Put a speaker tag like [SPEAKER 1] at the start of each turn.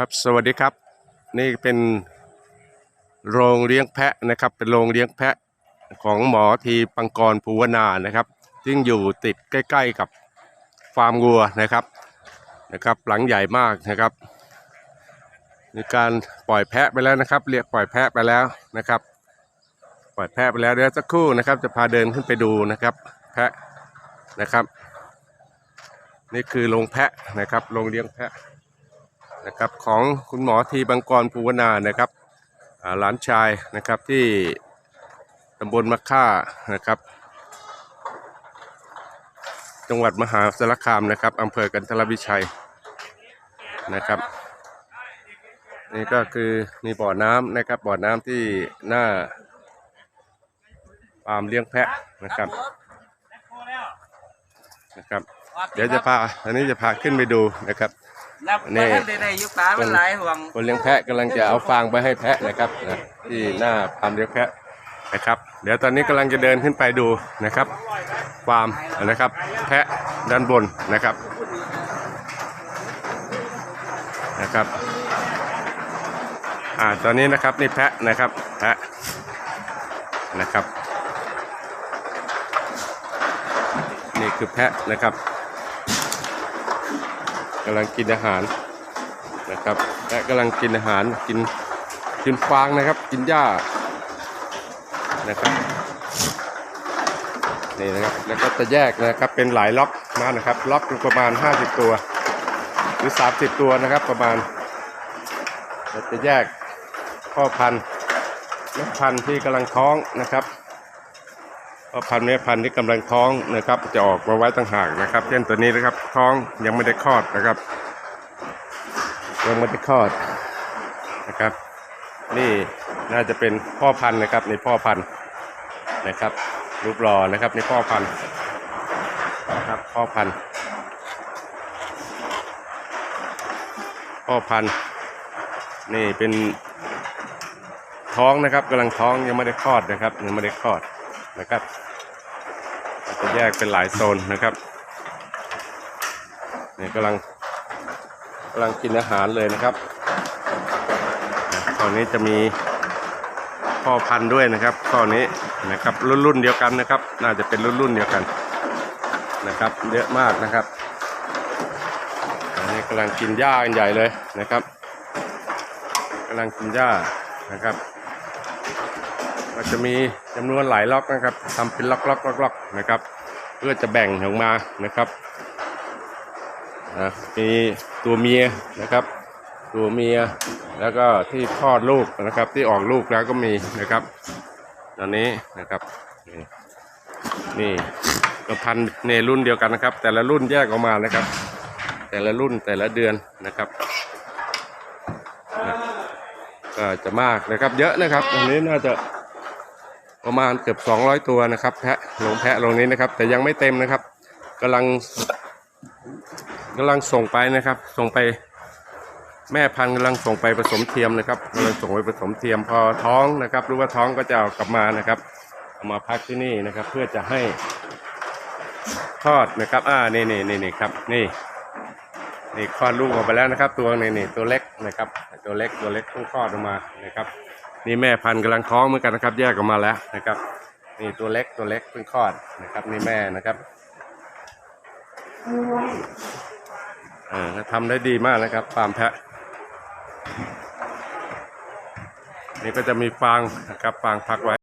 [SPEAKER 1] ครับสวัสดีครับ นี่เป็นโรงเลี้ยงแพะนะครับ เป็นโรงเลี้ยงแพะของหมอทีปังกรภูวนานะครับซึ่งอยู่ติดใกล้ ๆกับฟาร์มวัวนะครับนะครับ หลังใหญ่มากนะครับมีการปล่อยแพะไปแล้วนะครับเรียกปล่อยแพะไปแล้วนะครับ ปล่อยแพะไปแล้วเดี๋ยวสักครู่นะครับ จะพาเดินขึ้นไปดูนะครับ แพะนะครับ นี่คือโรงแพะนะครับโรงเลี้ยงแพะ นะครับของคุณหมอทีบังกรภูวนานะครับหลานชายนะครับที่ตำบลมะค่านะครับ จังหวัดมหาสารคามนะครับอำเภอกันทรวิชัยนะครับ นี่ก็คือมีบ่อน้ำนะครับบ่อน้ำที่หน้าฟาร์มเลี้ยงแพะนะครับนะครับ เดี๋ยวจะพาอันนี้จะพาขึ้นไปดูนะครับ
[SPEAKER 2] นับ
[SPEAKER 1] นี่
[SPEAKER 2] นี่ได้ได้ยุคตามันหลายห่วง
[SPEAKER 1] คนเลี้ยงแพะกำลังจะเอาฟางไปให้แพะนะครับนะที่หน้าฟาร์มเลี้ยงแพะนะครับ เดี๋ยวตอนนี้กำลังจะเดินขึ้นไปดูนะครับฟาร์มนะครับ แพะด้านบนนะครับนะครับอ่าตอนนี้นะครับนี่แพะนะครับแพะนะครับ นี่คือแพะนะครับ กำลังกินอาหารนะครับและกำลังกินอาหารกินกินฟางนะครับ กินหญ้านะครับนี่นะครับแล้วก็จะแยกนะครับเป็นหลายล็อกมานะครับ ล็อกประมาณ 50 ตัว หรือ 30 ตัวนะครับประมาณเราจะแยกพ่อพันธุ์แม่พันธุ์ที่กำลังท้องนะครับ พันธุ์แม่พันธุ์ที่กำลังท้องนะครับ จะออกมาไว้ต่างหากนะครับ เช่นตัวนี้นะครับท้องยังไม่ได้คลอดนะครับ ยังไม่ได้คลอดนะครับ นี่น่าจะเป็นพ่อพันธุ์นะครับในพ่อพันธุ์นะครับ รูปรอนะครับในพ่อพันธุ์นะครับพ่อพันธุ์พ่อพันธุ์นี่เป็นท้องนะครับกำลังท้องยังไม่ได้คลอดนะครับยังไม่ได้คลอด นะครับจะแยกเป็นหลายโซนนะครับเนี่ยกำลังกำลังกินอาหารเลยนะครับตอนนี้จะมีพ่อพันธุ์ด้วยนะครับข้อนนี้นะครับรุ่นรุ่นเดียวกันนะครับ น่าจะเป็นรุ่นรุ่นเดียวกันนะครับ เยอะมากนะครับอันนี้กำลังกินหญ้ากันใหญ่เลยนะครับกำลังกินหญ้านะครับ จะมีจำนวนหลายล็อกนะครับทำเป็นล็อกล็อกล็อกล็อกนะครับ เพื่อจะแบ่งออกมานะครับนะมีตัวเมียนะครับ ตัวเมียแล้วก็ที่คลอดลูกนะครับ ที่ออกลูกแล้วก็มีนะครับ ตอนนี้นะครับ นี่กระพันในรุ่นเดียวกันนะครับ แต่ละรุ่นแยกออกมานะครับ แต่ละรุ่นแต่ละเดือนนะครับก็จะมากนะครับ เยอะนะครับอันนี้น่าจะ ประมาณเกือบ200 ตัวนะครับแพะลงแพะลงนี้นะครับ แต่ยังไม่เต็มนะครับกำลังกำลังส่งไปนะครับ ส่งไปแม่พันธุ์กำลังส่งไปผสมเทียมนะครับกำลังส่งไปผสมเทียมพอท้องนะครับรือว่าท้องก็จะเอากลับมานะครับเอามาพักที่นี่นะครับ เพื่อจะให้คลอดนะครับ อ่านี่นี่นี่นี่ครับ นี่นี่คลอดลูกออกไปแล้วนะครับ ตัวนี่นี่ตัวเล็กนะครับ ตัวเล็กตัวเล็กเพิ่งคลอดออกมานะครับ นี่แม่พันธุ์กำลังท้องเหมือนกันนะครับ แยกออกมาแล้วนะครับ นี่ตัวเล็กตัวเล็กเพิ่งคลอดนะครับนี่แม่นะครับเออทำได้ดีมากนะครับฟาร์มแพะ นี่ก็จะมีฟางนะครับฟางพักไว้